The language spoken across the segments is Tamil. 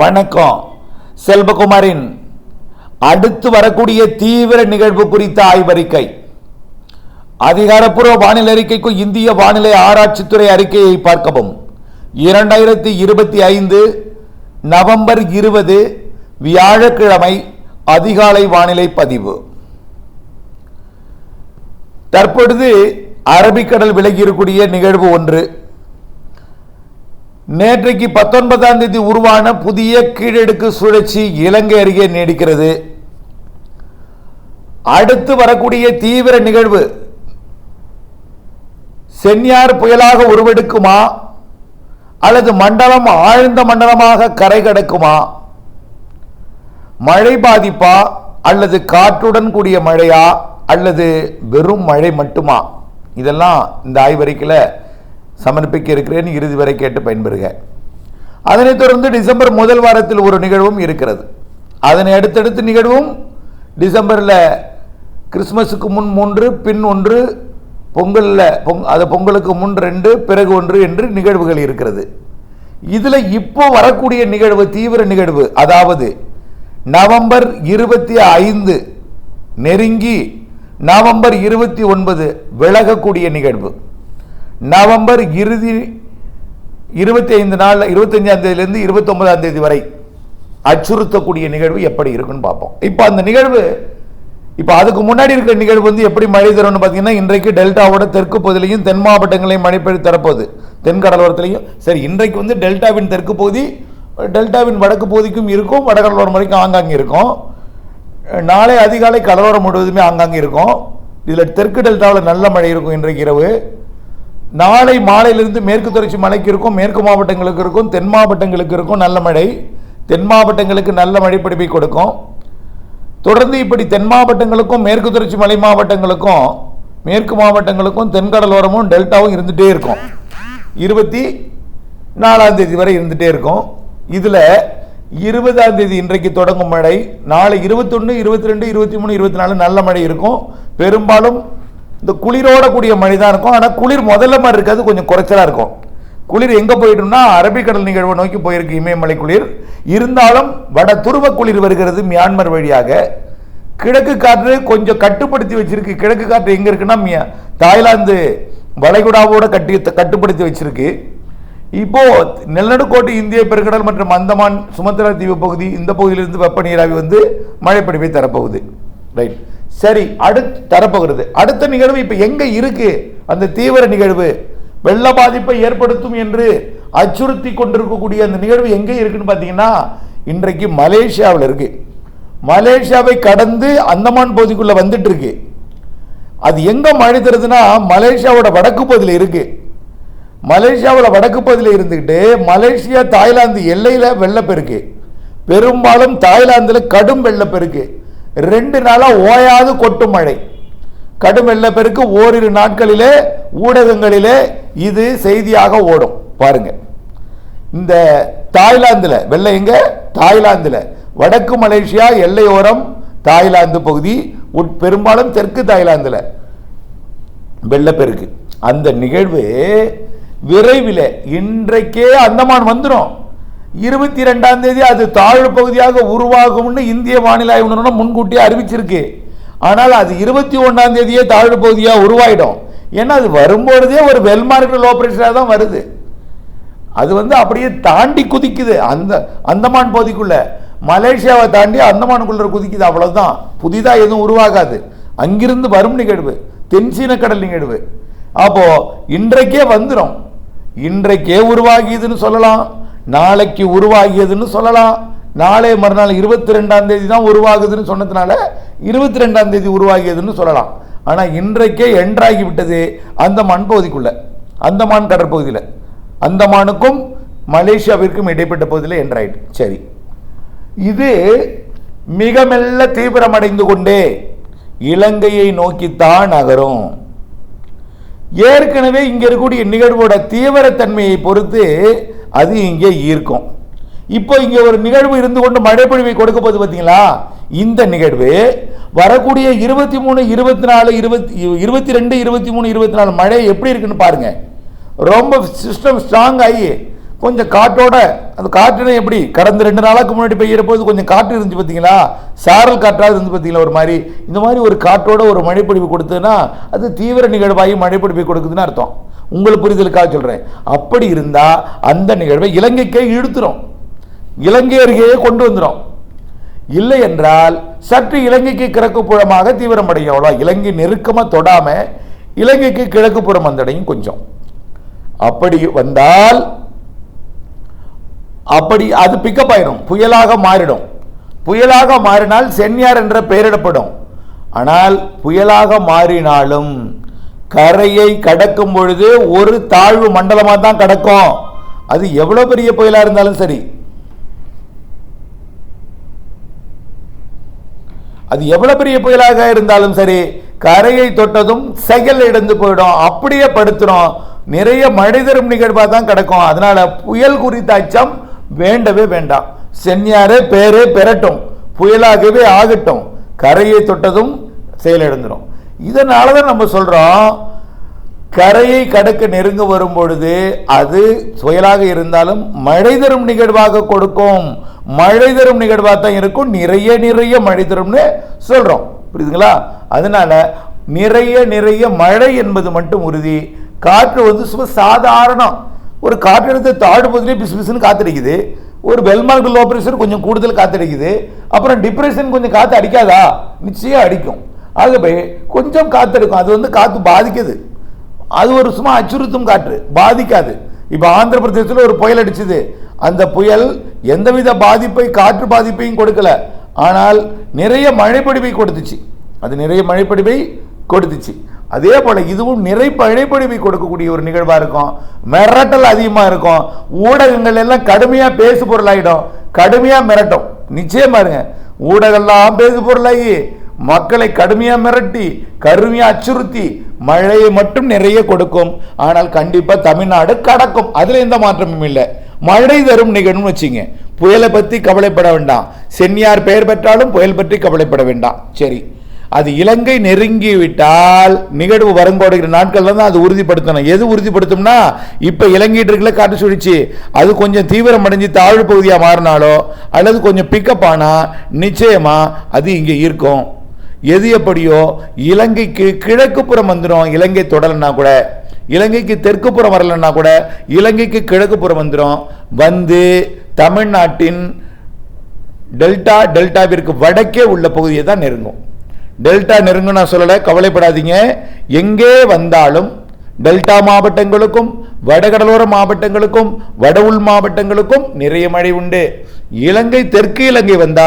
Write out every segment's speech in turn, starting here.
வணக்கம். செல்வகுமாரின் அடுத்து வரக்கூடிய தீவிர நிகழ்வு குறித்த ஆய்வறிக்கை. அதிகாரப்பூர்வ வானிலை அறிக்கைக்கும் இந்திய வானிலை ஆராய்ச்சித்துறை அறிக்கையை பார்க்கவும். இரண்டாயிரத்தி இருபத்தி ஐந்து நவம்பர் இருபது வியாழக்கிழமை அதிகாலை வானிலை பதிவு. தற்பொழுது அரபிக்கடல் விலகி இருக்கக்கூடிய நிகழ்வு ஒன்று. நேற்றைக்கு பத்தொன்பதாம் தேதி உருவான புதிய கீழடுக்கு சுழற்சி இலங்கை அருகே நீடிக்கிறது. அடுத்து வரக்கூடிய தீவிர நிகழ்வு சென்னியார் புயலாக உருவெடுக்குமா? அல்லது மண்டலம் ஆழ்ந்த மண்டலமாக கரை கடக்குமா? மழை பாதிப்பா? அல்லது காற்றுடன் கூடிய மழையா? அல்லது வெறும் மழை மட்டுமா? இதெல்லாம் இந்த ஆய்வறிக்கையில் சமர்ப்பிக்க இருக்கிறேன் இறுதி வரை கேட்டு பயன்பெறுக. அதனைத் தொடர்ந்து டிசம்பர் முதல் வாரத்தில் ஒரு நிகழ்வும் இருக்கிறது. அதனை அடுத்தடுத்து நிகழ்வும் டிசம்பரில் கிறிஸ்மஸுக்கு முன் மூன்று பின் ஒன்று பொங்கலில் பொங் அது பொங்கலுக்கு முன் ரெண்டு பிறகு ஒன்று என்று நிகழ்வுகள் இருக்கிறது. இதில் இப்போ வரக்கூடிய நிகழ்வு தீவிர நிகழ்வு அதாவது நவம்பர் இருபத்தி ஐந்து நெருங்கி நவம்பர் இருபத்தி ஒன்பது விலகக்கூடிய நிகழ்வு. நவம்பர் இறுதி இருபத்தி ஐந்து நாள் இருபத்தஞ்சாம் தேதியிலிருந்து இருபத்தொன்பதாம் தேதி வரை அச்சுறுத்தக்கூடிய நிகழ்வு எப்படி இருக்குன்னு பார்ப்போம். இப்போ அந்த நிகழ்வு இப்போ அதுக்கு முன்னாடி இருக்கிற நிகழ்வு வந்து எப்படி மழை தரும்னு பார்த்தீங்கன்னா இன்றைக்கு டெல்டாவோட தெற்கு பகுதியிலையும் தென் மாவட்டங்களையும் மழை பெய்து தரப்போகுது. தென் கடலோரத்திலையும். சரி இன்றைக்கு வந்து டெல்டாவின் தெற்கு பகுதி டெல்டாவின் வடக்கு பகுதிக்கும் இருக்கும் வடகடலோரம் வரைக்கும் ஆங்காங்கே இருக்கும். நாளை அதிகாலை கடலோரம் முழுவதுமே ஆங்காங்கே இருக்கும். இதில் தெற்கு டெல்டாவில் நல்ல மழை இருக்கும் இன்றைக்கு இரவு. நாளை மாலையிலிருந்து மேற்கு தொடர்ச்சி மலைக்கு இருக்கும் மேற்கு மாவட்டங்களுக்கு இருக்கும் தென் மாவட்டங்களுக்கு இருக்கும் நல்ல மழை. தென் மாவட்டங்களுக்கு நல்ல மழை பிடிப்பை கொடுக்கும். தொடர்ந்து இப்படி தென் மாவட்டங்களுக்கும் மேற்கு தொடர்ச்சி மலை மாவட்டங்களுக்கும் மேற்கு மாவட்டங்களுக்கும் தென்கடலோரமும் டெல்டாவும் இருந்துகிட்டே இருக்கும். இருபத்தி நாலாம் தேதி வரை இருந்துகிட்டே இருக்கும். இதில் இருபதாம் தேதி இன்றைக்கு தொடங்கும் மழை. நாளை இருபத்தொன்று இருபத்தி ரெண்டு இருபத்தி மூணு இருபத்தி நாலு நல்ல மழை இருக்கும். பெரும்பாலும் இந்த குளிரோட கூடிய மழை தான் இருக்கும். ஆனால் குளிர் முதல்ல மாதிரி இருக்காது கொஞ்சம் குறைச்சலாக இருக்கும். குளிர் எங்கே போயிடும்னா அரபிக்கடல் நிகழ்வை நோக்கி போயிருக்கு இமயமலை குளிர். இருந்தாலும் வட துருவ குளிர் வருகிறது மியான்மர் வழியாக. கிழக்கு காற்று கொஞ்சம் கட்டுப்படுத்தி வச்சிருக்கு. கிழக்கு காற்று எங்கே இருக்குன்னா தாய்லாந்து வளைகுடாவோட கட்டி கட்டுப்படுத்தி வச்சிருக்கு. இப்போ நிலநடுக்கோட்டு இந்திய பெருங்கடல் மற்றும் அந்தமான் சுமத்ரா தீவு பகுதி இந்த பகுதியிலிருந்து வெப்ப நீராவி வந்து மழை பிடிப்பை தரப்போகுது. ரைட் சரி அடுத்து தரப்போகிறது. அடுத்த நிகழ்வு இப்போ எங்கே இருக்கு? அந்த தீவிர நிகழ்வு. வெள்ள பாதிப்பை ஏற்படுத்தும் என்று அச்சுறுத்தி கொண்டிருக்கக்கூடிய அந்த நிகழ்வு எங்கே இருக்குன்னு பார்த்தீங்கன்னா இன்றைக்கு மலேசியாவில் இருக்கு. மலேசியாவை கடந்து அந்தமான் பகுதிக்குள்ளே வந்துட்டு இருக்கு அது எங்கே மழை தருதுன்னா மலேசியாவோட வடக்கு பகுதியில் இருக்கு. மலேசியாவில் வடக்கு பகுதியில் இருந்துக்கிட்டு மலேசியா தாய்லாந்து எல்லையில் வெள்ளப்பெருக்கு. பெரும்பாலும் தாய்லாந்தில் கடும் வெள்ளப்பெருக்கு. ரெண்டு நாளாக ஓயாது கொட்டும் மழை. கடும் வெள்ளப்பெருக்கு ஓரிரு நாட்களிலே ஊடகங்களிலே இது செய்தியாக ஓடும். பாருங்க. இந்த தாய்லாந்தில் வெள்ளை எங்க? தாய்லாந்தில். வடக்கு மலேசியா எல்லையோரம் தாய்லாந்து பகுதி உட் பெரும்பாலும் தெற்கு தாய்லாந்தில் வெள்ளப்பெருக்கு அந்த நிகழ்வு விரைவில் இன்றைக்கே அந்தமான் வந்துடும் இருபத்தி ரெண்டாம் தேதி அது தாழ்வு பகுதியாக உருவாகும்னு இந்திய வானிலை ஆய்வு நிறுவனம் முன்கூட்டியே அறிவிச்சிருக்கு. ஆனால் அது இருபத்தி ஒன்றாம் தேதியே தாழ்வு பகுதியாக உருவாயிடும். ஏன்னா அது வரும்பொழுதே ஒரு வெல்மார்க்கல் ஆபரேஷனாக தான் வருது. அது வந்து அப்படியே தாண்டி குதிக்குது. அந்த அந்தமான் பகுதிக்குள்ள. மலேசியாவை தாண்டி அந்தமானுக்குள்ள குதிக்குது. அவ்வளோதான் புதிதாக எதுவும் உருவாகாது. அங்கிருந்து வரும் நிகழ்வு. தென்சீன கடல் நிகழ்வு. அப்போது இன்றைக்கே வந்துடும் இன்றைக்கே உருவாகியதுன்னு சொல்லலாம். நாளைக்கு உருவாகியதுன்னு சொல்லலாம். நாளை மறுநாள் இருபத்தி ரெண்டாம் தேதி தான் உருவாகுதுன்னு சொன்னதுனால இருபத்தி ரெண்டாம் தேதி உருவாகியதுன்னு சொல்லலாம். ஆனால் இன்றைக்கே என்ட்ராகி விட்டது அந்தமான் பகுதிக்குள்ள. அந்தமான் கடற்பகுதியில். அந்தமானுக்கும் மலேசியாவிற்கும் இடைப்பட்ட பகுதியில் என்றாயிட்டு சரி. இது மிக மெல்ல தீவிரமடைந்து கொண்டே இலங்கையை நோக்கித்தான் நகரும். ஏற்கனவே இங்கே இருக்கக்கூடிய நிகழ்வோட தீவிரத்தன்மையை பொறுத்து அது இங்கே ஈர்க்கும். இப்போ இங்கே ஒரு நிகழ்வு இருந்து கொண்டு மழைப்பொழிவை கொடுக்க போகுது பார்த்தீங்களா? இந்த நிகழ்வு வரக்கூடிய இருபத்தி மூணு இருபத்தி நாலு இருபத்தி இருபத்தி ரெண்டு இருபத்தி மூணு இருபத்தி நாலு மழை எப்படி இருக்குன்னு பாருங்க. ரொம்ப சிஸ்டம் ஸ்ட்ராங் ஆகி கொஞ்சம் காற்றோட அந்த காற்றுனா எப்படி கடந்த ரெண்டு நாளாக்கு முன்னாடி பெய்யிற போது கொஞ்சம் காற்று இருந்துச்சு பார்த்தீங்களா? சாரல் காற்றாக இருந்து பார்த்தீங்களா ஒரு மாதிரி? இந்த மாதிரி ஒரு காற்றோட ஒரு மழைப்பொழிவு கொடுத்ததுன்னா அது தீவிர நிகழ்வாகி மழைப்பொழிவு கொடுக்குதுன்னு அர்த்தம். உங்களுக்கு புரிதலுக்காக சொல்கிறேன் அப்படி இருந்தால் அந்த நிகழ்வை இலங்கைக்கே இழுத்துரும். இலங்கை அருகே கொண்டு வந்துடும் இல்லை என்றால் சற்று இலங்கைக்கு கிழக்கு புறமாக தீவிரமடையும் அவ்வளோ இலங்கை நெருக்கமாக தொடாமல் இலங்கைக்கு கிழக்கு புறம் வந்தடையும் கொஞ்சம். அப்படி வந்தால் அப்படி அது பிக்கப் ஆயிடும் புயலாக மாறிடும். புயலாக மாறினால் சென்யார் என்ற பெயரிடப்படும். ஆனால் புயலாக மாறினாலும் கரையை கடக்கும் பொழுது ஒரு தாழ்வு மண்டலமாக தான் கடக்கும். அது எவ்வளோ பெரிய புயலாக இருந்தாலும் சரி. அது எவ்வளோ பெரிய புயலாக இருந்தாலும் சரி கரையை தொட்டதும் செயல் இழந்து போயிடும். அப்படியே படுத்துடும் நிறைய மழை தரும் நிகழ்வாக தான் கிடக்கும். அதனால் புயல் குறித்த அச்சம் வேண்டவே வேண்டாம். சென்னியாரே பேரே பெறட்டும். புயலாகவே ஆகட்டும். கரையை தொட்டதும் செயலிழந்துடும் இதனால தான் நம்ம சொல்கிறோம் கரையை கடக்க நெருங்க வரும் பொழுது அது புயலாக இருந்தாலும் மழை தரும் நிகழ்வாக கொடுக்கும். மழை தரும் நிகழ்வாக தான் இருக்கும். நிறைய நிறைய மழை தரும்னு சொல்கிறோம் புரியுதுங்களா? அதனால நிறைய நிறைய மழை என்பது மட்டும் உறுதி. காற்று வந்து சும்மா சாதாரணம் ஒரு காற்றழுத்த தாழ்வு பகுதியிலே பிசு பிசுன்னு காத்தடிக்குது. ஒரு பெல்மார்க் லோ ப்ரெஷர் கொஞ்சம் கூடுதல் காத்தடிக்குது. அப்புறம் டிப்ரெஷன் கொஞ்சம் காற்று அடிக்காதா? நிச்சயம் அடிக்கும். ஆகவே கொஞ்சம் காற்று இருக்கும் அது வந்து காற்று பாதிக்குது. அது ஒரு சும்மா அச்சுறுத்தும் காற்று. பாதிக்காது. இப்போ ஆந்திர பிரதேசத்தில் ஒரு புயல் அடிச்சுது. அந்த புயல் எந்தவித பாதிப்பை காற்று பாதிப்பையும் கொடுக்கல. ஆனால் நிறைய மழைப்பொழிவை கொடுத்துச்சு. அது நிறைய மழைப்படிவை கொடுத்துச்சு. அதே போல் இதுவும் நிறை மழைப்பொழிவை கொடுக்கக்கூடிய ஒரு நிகழ்வாக இருக்கும். மிரட்டல் அதிகமாக இருக்கும். ஊடகங்கள் எல்லாம் கடுமையாக பேசு பொருளாகிடும் கடுமையாக மிரட்டும். நிச்சயம் பாருங்க ஊடகம்லாம் பேசு பொருளாகி மக்களை கடுமையாக மிரட்டி கருமையாக அச்சுறுத்தி மழையை மட்டும் நிறைய கொடுக்கும். ஆனால் கண்டிப்பாக தமிழ்நாடு கடக்கும். அதில் எந்த மாற்றமும் இல்லை. மழை தரும் நிகழ்வுன்னு வச்சுங்க. புயலை பற்றி கவலைப்பட வேண்டாம். சென்னியார் பெயர் பெற்றாலும் புயல் பற்றி கவலைப்பட வேண்டாம். சரி. அது இலங்கை நெருங்கி விட்டால் நிகழ்வு வருங்கோடுகிற நாட்கள்ல தான் அது உறுதிப்படுத்தணும். எது உறுதிப்படுத்தும்னா இப்போ இலங்கிட்டு இருக்கல காட்டு சுழிச்சு அது கொஞ்சம் தீவிரம் அடைஞ்சு தாழ்வு பகுதியாக மாறினாலோ அல்லது கொஞ்சம் பிக்கப் ஆனால் நிச்சயமாக அது இங்கே இருக்கும். எது எப்படியோ இலங்கைக்கு கிழக்கு புறம் வந்துடும் இலங்கை தொடலன்னா கூட இலங்கைக்கு தெற்கு புறம் வரலன்னா கூட இலங்கைக்கு கிழக்கு புறம் வந்துடும் வந்து தமிழ்நாட்டின் டெல்டா டெல்டாவிற்கு வடக்கே உள்ள பகுதியை தான் நெருங்கும். டெல்டா நெருங்கும் நான் சொல்லலை கவலைப்படாதீங்க. எங்கே வந்தாலும் டெல்டா மாவட்டங்களுக்கும் வடகடலோர மாவட்டங்களுக்கும் வட உள் மாவட்டங்களுக்கும் நிறைய மழை உண்டு. இலங்கை தெற்கு இலங்கை வந்தா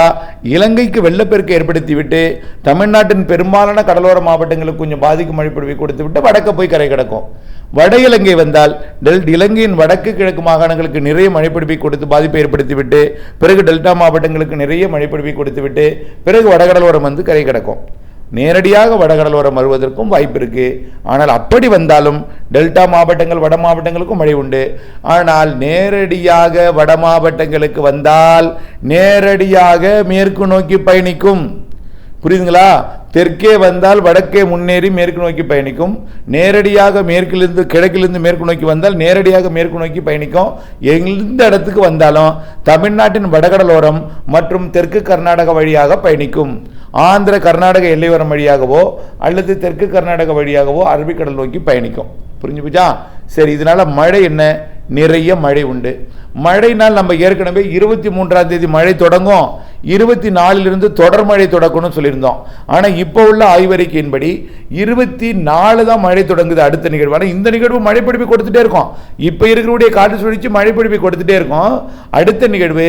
இலங்கைக்கு வெள்ளப்பெருக்கு ஏற்படுத்திவிட்டு தமிழ்நாட்டின் பெரும்பாலான கடலோர மாவட்டங்களுக்கு கொஞ்சம் பாதிக்கும் மழைப்பொழிவை கொடுத்து விட்டு வடக்க போய் கரை கிடக்கும். வட இலங்கை வந்தால் டெல் இலங்கையின் வடக்கு கிழக்கு மாகாணங்களுக்கு நிறைய மழைப்பிடிப்பை கொடுத்து பாதிப்பை ஏற்படுத்திவிட்டு பிறகு டெல்டா மாவட்டங்களுக்கு நிறைய மழைப்பிடிப்பை கொடுத்துவிட்டு பிறகு வடகடலோரம் வந்து கரை கிடக்கும். நேரடியாக வடகடலோரம் வருவதற்கும் வாய்ப்பு இருக்குது ஆனால் அப்படி வந்தாலும் டெல்டா மாவட்டங்கள் வட மாவட்டங்களுக்கும் மழை உண்டு. ஆனால் நேரடியாக வட மாவட்டங்களுக்கு வந்தால் நேரடியாக மேற்கு நோக்கி பயணிக்கும். புரியுதுங்களா? தெற்கே வந்தால் வடக்கே முன்னேறி மேற்கு நோக்கி பயணிக்கும். நேரடியாக மேற்கிலிருந்து கிழக்கிலிருந்து மேற்கு நோக்கி வந்தால் நேரடியாக மேற்கு நோக்கி பயணிக்கும். எந்த இடத்துக்கு வந்தாலும் தமிழ்நாட்டின் வடகடலோரம் மற்றும் தெற்கு கர்நாடக வழியாக பயணிக்கும். ஆந்திர கர்நாடக எல்லையோரம் வழியாகவோ அல்லது தெற்கு கர்நாடக வழியாகவோ அரபிக்கடல் நோக்கி பயணிக்கும். புரிஞ்சு போச்சா சரி இதனால் மழை என்ன? நிறைய மழை உண்டு. மழைனால் நம்ம ஏற்கனவே இருபத்தி மூன்றாம் தேதி மழை தொடங்கும். இருபத்தி நாலிலிருந்து தொடர் மழை தொடக்கணும்னு சொல்லியிருந்தோம். ஆனால் இப்போ உள்ள ஆய்வறிக்கையின்படி இருபத்தி நாலு தான் மழை தொடங்குது அடுத்த நிகழ்வு. ஆனால் இந்த நிகழ்வு மழைப்பிடிப்பு கொடுத்துட்டே இருக்கும். இப்போ இருக்கிறவுடைய காற்று சுழற்சி மழைப்பிடிப்பு கொடுத்துட்டே இருக்கும். அடுத்த நிகழ்வு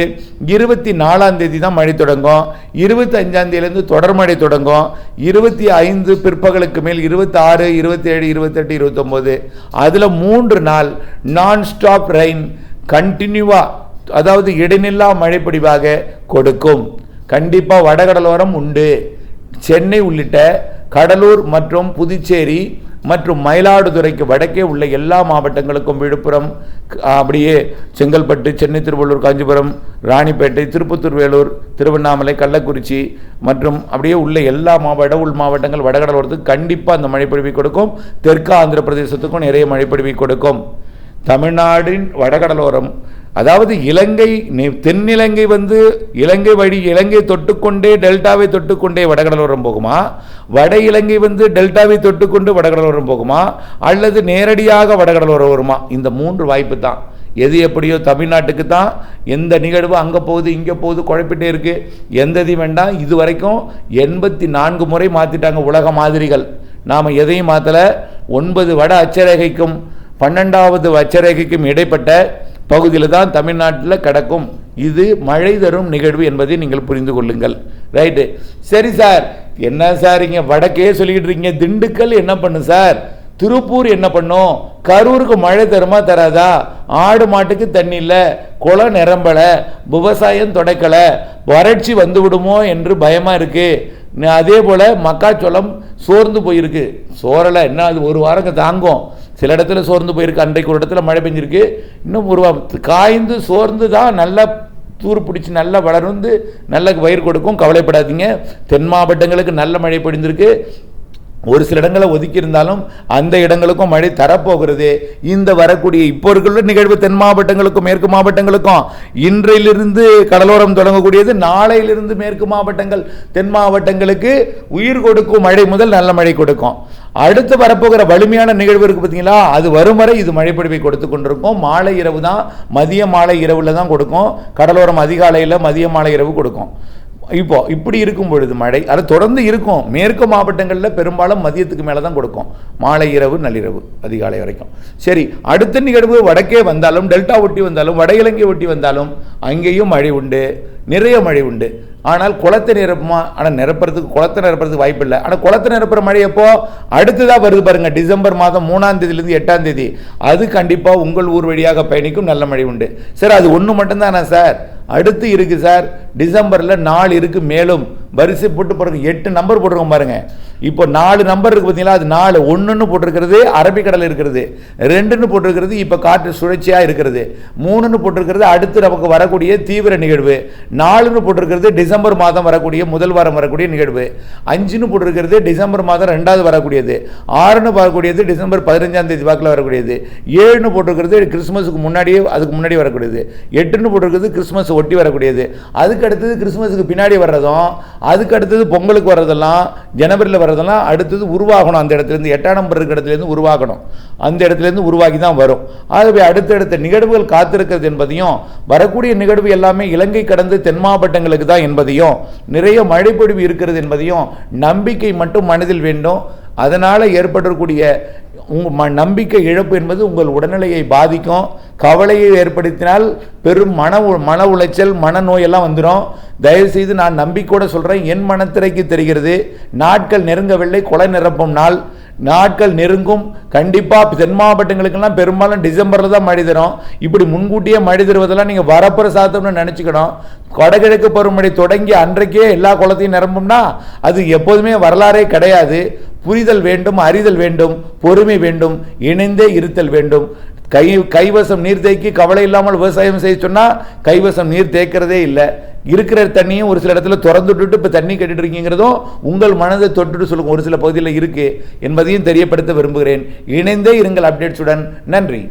இருபத்தி நாலாம் தேதி தான் மழை தொடங்கும். இருபத்தி அஞ்சாம் தேதியிலேருந்து தொடர் மழை தொடங்கும். இருபத்தி ஐந்து பிற்பகலுக்கு மேல் இருபத்தி ஆறு இருபத்தி ஏழு இருபத்தெட்டு இருபத்தொம்போது அதில் மூன்று நாள் நான் ஸ்டாப் ரெயின் கண்டினியூவாக அதாவது இடைநில்லா மழைப்பொழிவாக கொடுக்கும். கண்டிப்பாக வடகடலோரம் உண்டு. சென்னை உள்ளிட்ட கடலூர் மற்றும் புதுச்சேரி மற்றும் மயிலாடுதுறைக்கு வடக்கே உள்ள எல்லா மாவட்டங்களுக்கும் விழுப்புரம் அப்படியே செங்கல்பட்டு சென்னை திருவள்ளூர் காஞ்சிபுரம் ராணிப்பேட்டை திருப்பத்தூர் வேலூர் திருவண்ணாமலை கள்ளக்குறிச்சி மற்றும் அப்படியே உள்ள எல்லா மாவட்ட உள் மாவட்டங்கள் வடகடலோரத்துக்கு கண்டிப்பாக அந்த மழைப்பொழிவை கொடுக்கும். தெற்கு ஆந்திர பிரதேசத்துக்கும் நிறைய மழைப்பொழிவை கொடுக்கும். தமிழ்நாடின் வடகடலோரம். அதாவது இலங்கை தென்னிலங்கை வந்து இலங்கை வழி இலங்கை தொட்டுக்கொண்டே டெல்டாவை தொட்டுக்கொண்டே வடகடலோரம் போகுமா? வட இலங்கை வந்து டெல்டாவை தொட்டுக்கொண்டு வடகடலோரம் போகுமா? அல்லது நேரடியாக வடகடலோரம் வருமா? இந்த மூன்று வாய்ப்பு தான். எது எப்படியோ தமிழ்நாட்டுக்கு தான். எந்த நிகழ்வு அங்கே போகுது இங்கே போகுது குழப்பிட்டே இருக்குது எந்த இது வேண்டாம். இது வரைக்கும் எண்பத்தி நான்கு முறை மாற்றிட்டாங்க உலக மாதிரிகள். நாம் எதையும் மாற்றலை ஒன்பது வட அச்சரேகைக்கும் பன்னெண்டாவது வச்சரேகைக்கும் இடைப்பட்ட பகுதியில் தான் தமிழ்நாட்டில் கிடக்கும். இது மழை தரும் நிகழ்வு என்பதை நீங்கள் புரிந்து கொள்ளுங்கள். ரைட்டு சரி சார். என்ன சார் இங்கே வடக்கே சொல்லிக்கிட்டு இருக்கீங்க? திண்டுக்கல் என்ன பண்ணும் சார்? திருப்பூர் என்ன பண்ணும்? கரூருக்கு மழை தருமா தராதா? ஆடு மாட்டுக்கு தண்ணி இல்லை. குளம் நிரம்பலை. விவசாயம் தொடக்கலை. வறட்சி வந்து விடுமோ என்று பயமாக இருக்குது அதே போல் மக்காச்சோளம் சோர்ந்து போயிருக்கு. சோறலை. என்ன அது ஒரு வாரம் தாங்கும். சில இடத்துல சோர்ந்து போயிருக்கு அன்றைக்கு ஒரு இடத்துல மழை பெஞ்சிருக்கு. இன்னும் ஒரு காய்ந்து சோர்ந்து தான் நல்லா தூர் பிடிச்சி நல்லா வளர்ந்து நல்ல பயிர் கொடுக்கும். கவலைப்படாதீங்க. தென் மாவட்டங்களுக்கு நல்ல மழை பொழிந்திருக்கு. ஒரு சில இடங்களை ஒதுக்கி இருந்தாலும் அந்த இடங்களுக்கும் மழை தரப்போகிறது. இந்த வரக்கூடிய இப்போ இருக்கிற நிகழ்வு தென் மாவட்டங்களுக்கும் மேற்கு மாவட்டங்களுக்கும் இன்றையிலிருந்து கடலோரம் தொடங்கக்கூடியது நாளையிலிருந்து மேற்கு மாவட்டங்கள் தென் மாவட்டங்களுக்கு உயிர் கொடுக்கும் மழை முதல் நல்ல மழை கொடுக்கும். அடுத்து வரப்போகிற வலிமையான நிகழ்வு இருக்கு பார்த்தீங்களா? அது வரும் வரை இது மழைப்பொழிவை கொடுத்து கொண்டிருக்கும். மாலை இரவு தான் மதிய மாலை இரவுல தான் கொடுக்கும். கடலோரம் அதிகாலையில் மதிய மாலை இரவு கொடுக்கும். இப்போ இப்படி இருக்கும் பொழுது மழை அது தொடர்ந்து இருக்கும். மேற்கு மாவட்டங்களில் பெரும்பாலும் மதியத்துக்கு மேலே தான் கொடுக்கும். மாலை இரவு நள்ளிரவு அதிகாலை வரைக்கும். சரி அடுத்த நிகழ்வு வடக்கே வந்தாலும் டெல்டா ஒட்டி வந்தாலும் வட இலங்கை ஒட்டி வந்தாலும் அங்கேயும் மழை உண்டு நிறைய மழை உண்டு. ஆனால் குளத்தை நிரப்புமா? ஆனால் நிரப்புறதுக்கு குளத்தை நிரப்புறதுக்கு வாய்ப்பு இல்லை. ஆனால் குளத்தை நிரப்புற மழை எப்போ? அடுத்ததாக வருது பாருங்க டிசம்பர் மாதம் மூணாம் தேதியிலிருந்து எட்டாம் தேதி. அது கண்டிப்பாக உங்கள் ஊர் வழியாக பயணிக்கும் நல்ல மழை உண்டு. சார் அது ஒன்று மட்டும்தானா சார்? அடுத்து இருக்குது சார் டிசம்பரில் நாலு இருக்குது மேலும். வரிசை போட்டு போடுறது எட்டு நம்பர் போட்டிருக்கோம் பாருங்கள் இப்போ நாலு நம்பர் இருக்குது பார்த்தீங்களா? அது நாலு ஒன்றுன்னு போட்டிருக்கிறது அரபிக்கடல் இருக்கிறது. ரெண்டுன்னு போட்டிருக்கிறது இப்போ காற்று சுழற்சியாக இருக்கிறது. மூணுன்னு போட்டிருக்கிறது அடுத்து நமக்கு வரக்கூடிய தீவிர நிகழ்வு. நாலுன்னு போட்டிருக்கிறது டிசம்பர் மாதம் வரக்கூடிய முதல் வாரம் வரக்கூடிய நிகழ்வு. அஞ்சுன்னு போட்டிருக்கிறது டிசம்பர் மாதம் ரெண்டாவது வரக்கூடியது. ஆறுன்னு வரக்கூடியது டிசம்பர் பதினஞ்சாம் தேதி வாக்கில் வரக்கூடியது. ஏழுன்னு போட்டிருக்கிறது கிறிஸ்மஸுக்கு முன்னாடியே அதுக்கு முன்னாடி வரக்கூடியது. எட்டுன்னு போட்டிருக்கிறது கிறிஸ்மஸ் ஒட்டி வரக்கூடியது. அதுக்கு அடுத்தது கிறிஸ்மஸுக்கு பின்னாடி வர்றதும் அதுக்கு அடுத்தது பொங்கலுக்கு வர்றதெல்லாம் ஜனவரியில் வர்றதெல்லாம் அடுத்தது உருவாகணும். அந்த இடத்துலேருந்து எட்டாம் நம்பர் இருக்கிற இடத்துலேருந்து உருவாகணும். அந்த இடத்துலேருந்து உருவாகி தான் வரும். ஆகவே அடுத்தடுத்த நிகழ்வுகள் காத்திருக்கிறது என்பதையும் வரக்கூடிய நிகழ்வு எல்லாமே இலங்கை கடந்து தென் மாவட்டங்களுக்கு தான் என்பதையும் நிறைய மழைப்பொழிவு இருக்கிறது என்பதையும் நம்பிக்கை மட்டும் மனதில் வேண்டும். அதனால் ஏற்படக்கூடிய உங்கள் ம நம்பிக்கை இழப்பு என்பது உங்கள் உடல்நிலையை பாதிக்கும். கவலையை ஏற்படுத்தினால் பெரும் மன மன உளைச்சல் மனநோயெல்லாம் வந்துடும் தயவுசெய்து நான் நம்பிக்கையோட சொல்கிறேன் என் மனத்திரைக்கு தெரிகிறது. நாட்கள் நெருங்கவில்லை கொலை நிரப்பும் நாள். நாட்கள் நெருங்கும். கண்டிப்பாக தென் மாவட்டங்களுக்கெல்லாம் பெரும்பாலும் டிசம்பரில் தான் மழை தரும். இப்படி முன்கூட்டியே மழை தருவதெல்லாம் நீங்கள் வரப்புற சாத்தம்னு நினச்சிக்கணும். வடகிழக்கு பருவமழை தொடங்கி அன்றைக்கே எல்லா குளத்தையும் நிரம்பும்னா அது எப்போதுமே வரலாறே கிடையாது. புரிதல் வேண்டும் அறிதல் வேண்டும் பொறுமை வேண்டும் இணைந்தே இருத்தல் வேண்டும். கை கைவசம் நீர் தேக்கி கவலை இல்லாமல் விவசாயம் செய்ய சொன்னால் கைவசம் நீர் தேக்கிறதே இல்லை. இருக்கிற தண்ணியும் ஒரு சில இடத்துல திறந்து விட்டுட்டு இப்போ தண்ணி கட்டிட்டு இருக்கீங்கிறதும் உங்கள் மனதை தொட்டுட்டு சொல்லுங்க ஒரு சில பகுதியில் இருக்குது என்பதையும் தெரியப்படுத்த விரும்புகிறேன். இணைந்தே இருங்கள் அப்டேட்ஸுடன் நன்றி.